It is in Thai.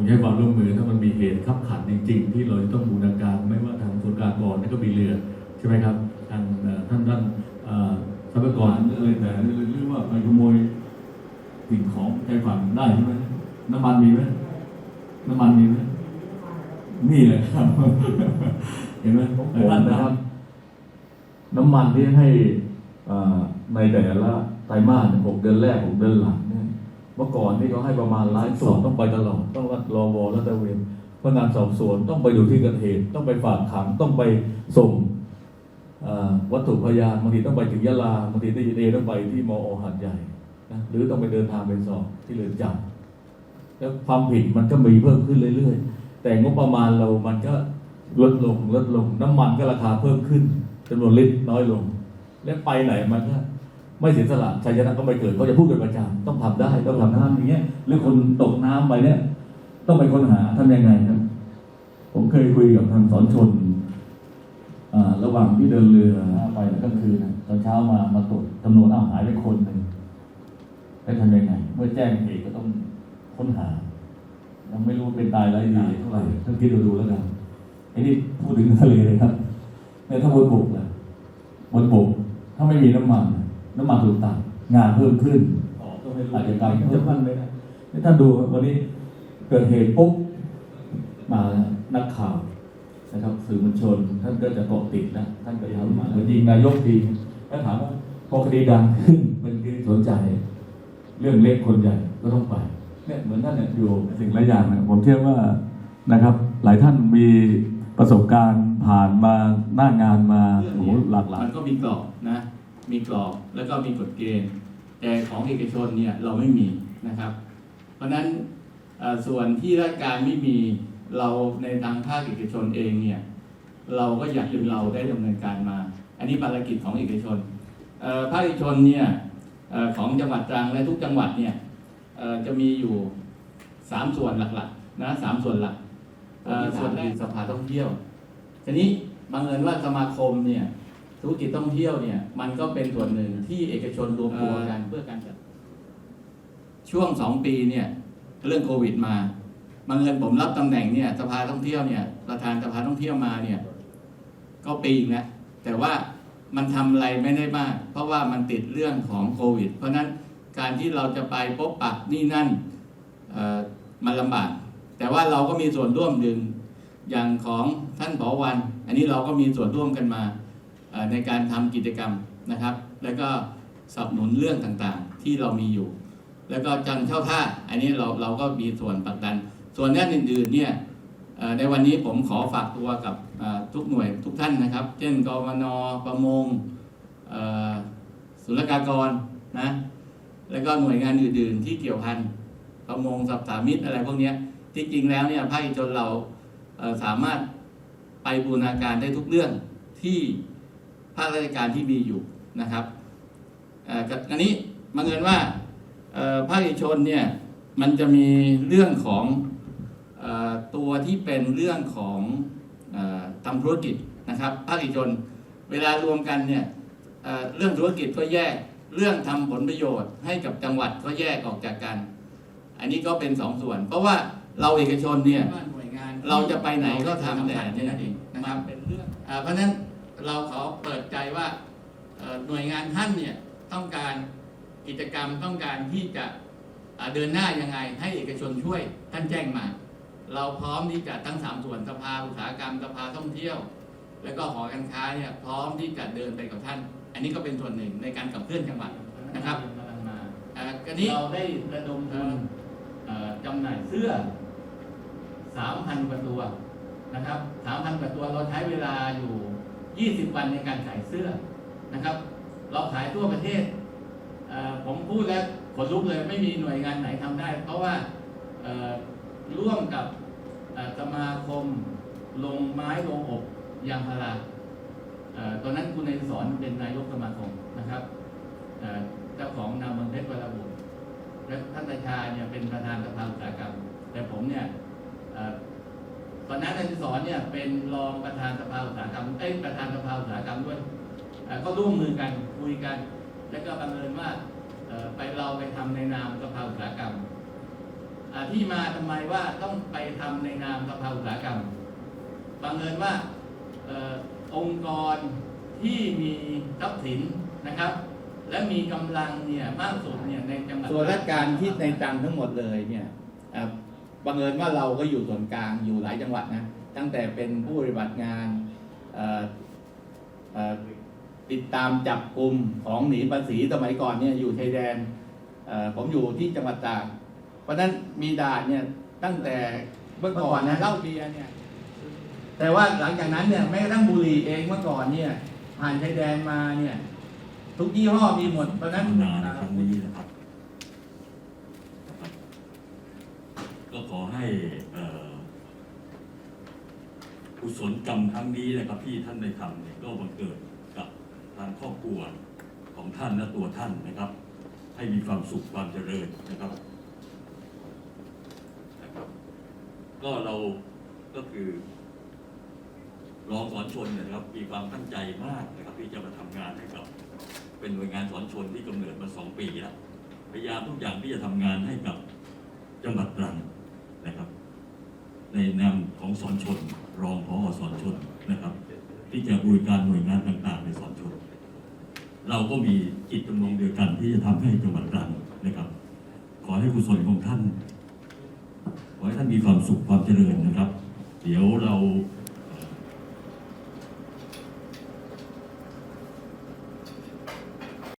ผมใช้ความร่วมมือถ้ามันมีเหตุขับขันจริง ๆ ที่เราจะต้องบูรณาการไม่ว่าทางส่วนกลางก่อนแล้วก็มีเรือใช่ไหมครับทางท่านท่านทรัพยากรอะไรแต่หรือว่าไปขโมยสิ่งของใช้ฝั่งได้ใช่ไหมน้ำมันมีไหมน้ำมันมีไหมนี่แหละครับ เห็นไหมผมท่านนะครับ น้ำมันที่ให้ในแต่ละไตรมาสหกเดือนแรกหกเดือนหลังเนี่ย มื่อก่อนนี่เขาให้ประมาณล้านสองต้องไปตลอดต้องรอวอรัตระเวนพนักงานสอบสวนต้องไปดูที่เกิดเหตุ ต้องไปฝากขังต้องไปส่งอ่าวัตถุพยานบางทีต้องไปถึงยะลาบางทีที่เอต้องไปที่มอหัดใหญ่นะหรือต้องไปเดินทางไปสอบที่เรือนจำแล้วความผิดมันก็มีเพิ่มขึ้นเรื่อยๆ แต่งบประมาณเรามันก็ลดลงลดลง น้ำมันก็ราคาเพิ่มขึ้นจำนวนลิตรน้อยลง และไปไหนมันก็ ไม่เสียสละชัยชนะก็ไม่เกิดเขาจะพูดกันประจำต้องทำได้ต้องทำได้อย่างเงี้ยหรือคนตกน้ำไปเนี่ย ต้องไปค้นหาทำยังไงครับ ผมเคยคุยกับทางสอนชนอ่าระหว่างที่เดินเรือไปแล้วก็คือนะตอนเช้ามามาตรวจจำนวนอ้าวหายไปคนหนึ่งแล้วทำยังไง เมื่อแจ้งเหตุก็ต้องค้นหายังไม่รู้เป็นตายร้ายดีเท่าไหร่ท่านคิดดูดูแล้วกันไอ้นี่พูดถึงทะเลเลยครับแต่ถ้าบนบกล่ะบนบกถ้าไม่มีน้ำมัน น้ำมันถูกตัดงานเพิ่มขึ้นอาจจะกลายเป็นเพิ่มขึ้นเลยนะนี่ท่านดูครับวันนี้เกิดเหตุปุ๊บมานักข่าวนะครับสื่อมวลชน ท่านก็จะเกาะติดนะท่านก็ทำมาเหมือนยิงนายกทีแล้วถามว่าพอคดีดังขึ้นเป็นคดีสนใจ เรื่องเล็กคนใหญ่ก็ต้องไปเนี่ยเหมือนท่านเนี่ยอยู่สิ่งหลายอย่างนะผมเชื่อว่านะครับ หลายท่านมีประสบการณ์ผ่านมาหน้างานมาโอ้โหหลากหลายมันก็มีกรอบนะ มีกรอบแล้วก็มีกฎเกณฑ์ แต่ของเอกชนเนี่ยเราไม่มีนะครับ เพราะฉะนั้นส่วนที่ราชการไม่มีเราในทางภาคเอกชนเองเนี่ยเราก็อยากให้เราได้ดำเนินการมา อันนี้ภารกิจของเอกชนภาคเอกชนเนี่ยอของจังหวัดตรังและทุกจังหวัดเนี่ยจะมีอยู่สามส่วนหลักๆนะสามส่วนหลักส่วนแรกสภาท่องเที่ยวทีนี้บังเอิญว่าสมาคมเนี่ย ธุรกิจท่องเที่ยวเนี่ย มันก็เป็นส่วนหนึ่งที่เอกชนรวมตัวกันเพื่อการจัดช่วงสองปีเนี่ย เรื่องโควิดมาบังเอิญผมรับตำแหน่งเนี่ยสภาท่องเที่ยวเนี่ยประธานสภาท่องเที่ยวมาเนี่ย ก็ปีนึงแล้วแต่ว่ามันทำอะไรไม่ได้มาก เพราะว่ามันติดเรื่องของโควิด เพราะฉะนั้นการที่เราจะไปพบปะนี่นั่นมันลำบาก แต่ว่าเราก็มีส่วนร่วมดึงอย่างของท่านผอวัน อันนี้เราก็มีส่วนร่วมกันมา ในการทำกิจกรรมนะครับ แล้วก็สนับสนุนเรื่องต่างๆ ที่เรามีอยู่ แล้วก็จังเช่าท่าอันนี้เราเราก็มีส่วนผลักดัน ส่วนด้านอื่นๆเนี่ยในวันนี้ผมขอฝากตัวกับทุกหน่วยทุกท่านนะครับ เช่นกมนประมงศุลกากรนะแล้วก็หน่วยงานอื่นๆ ที่เกี่ยวพันประมงสับสามิตรอะไรพวกนี้ที่จริงแล้วเนี่ยภาคเอกชนเราสามารถไปบูรณาการได้ทุกเรื่องที่ ภาคราชการที่มีอยู่นะครับเอ่อกับอันนี้บังเอิญว่าเอ่อภาคเอกชนเนี่ยมันจะมีเรื่องของเอ่อตัวที่เป็นเรื่องของเอ่อทำธุรกิจนะครับภาคเอกชนเวลารวมกันเนี่ยเอ่อเรื่องธุรกิจก็แยกเรื่องทำผลประโยชน์ให้กับจังหวัดก็แยกออกจากกัน อันนี้ก็เป็นสองส่วน เพราะว่าเราเอกชนเนี่ยหน่วยงานเราจะไปไหนก็ทำแต่นี่นั่นเองนะครับเป็นเรื่องอ่าเพราะฉะนั้น เราขอเปิดใจว่าหน่วยงานท่านเนี่ยต้องการกิจกรรมต้องการที่จะเดินหน้ายังไงให้เอกชนช่วยท่านแจ้งมา เราพร้อมที่จะทั้งสามส่วนสภาอุตสาหกรรมสภาท่องเที่ยว แล้วก็หอการค้าเนี่ยพร้อมที่จะเดินไปกับท่าน อันนี้ก็เป็นส่วนหนึ่งในการขับเคลื่อนจังหวัดนะครับอันนี้เราได้ระดมทุนจำหน่ายเสื้อ 3,000 กว่าตัวนะครับ 3,000 กว่าตัวเราใช้เวลาอยู่ 20 วันในการขายเสื้อนะครับ เราขายทั่วประเทศเอ่อผมพูดแล้วขนลุกเลยไม่มีหน่วยงานไหนทำได้ เพราะว่าร่วมกับสมาคมลงไม้ลงอบยางพาราตอนนั้นคุณนายสอนเป็นนายกสมาคมนะครับเจ้าของนามเมืองเพชรวรบุตรและท่านตาชาเนี่ยเป็นประธานสภาอุตสาหกรรม แต่ผมเนี่ย เอ่อตอนนั้นอาจารย์สอนเนี่ยเป็นรองประธานสภาอุตสาหกรรมเอ้ยประธานสภาอุตสาหกรรมด้วยก็ร่วมมือกันคุยกัน แล้วก็บังเอิญว่าไปเราไปทำในนามสภาอุตสาหกรรมที่มาทำไมว่าต้องไปทำในนามสภาอุตสาหกรรมบังเอิญว่าอองค์กรที่มีทรัพย์สินนะครับ และมีกำลังเนี่ยมากสุดเนี่ยในจังหวัดส่วนราชการที่ในตรังทั้งหมดเลยเนี่ย บังเอิญว่าเราก็อยู่ส่วนกลางอยู่หลายจังหวัดนะตั้งแต่เป็นผู้ปฏิบัติงานติดตามจับกลุ่มของหนีภาษีสมัยก่อนเนี่ยอยู่ชายแดนผมอยู่ที่จังหวัดตากเพราะนั้นมีด่านเนี่ยตั้งแต่เมื่อก่อนนะเล้าเบียร์เนี่ยแต่ว่าหลังจากนั้นเนี่ยแม้กระทั่งบุหรี่เองเมื่อก่อนเนี่ยผ่านชายแดนมาเนี่ย ทุกยี่ห้อมีหมดเพราะฉะนั้น งาน ให้อุศลกรรมครั้งนี้นะครับที่ท่านได้ทำเนี่ยก็บังเกิดกับทางครอบครัวของท่านและตัวท่านนะครับ ให้มีความสุขความเจริญนะครับนะครับ ก็เราก็คือรองสอนชนนะครับ มีความตั้งใจมากนะครับ ที่จะมาทำงานให้กับ เป็นหน่วยงานสอนชนที่กำเนิดมาสองปีแล้วพยายามทุกอย่างที่จะทำงานให้กับจังหวัดตรัง ในนามของสอนชน รองพอสอนชนนะครับ ที่จะบริการหน่วยงานต่างๆ ในสอนชน เราก็มีจิตจำนงเดียวกันที่จะทำให้จังหวัดตรังนะครับ ขอให้กุศลของท่าน ขอให้ท่านมีความสุขความเจริญนะครับ เดี๋ยวเรา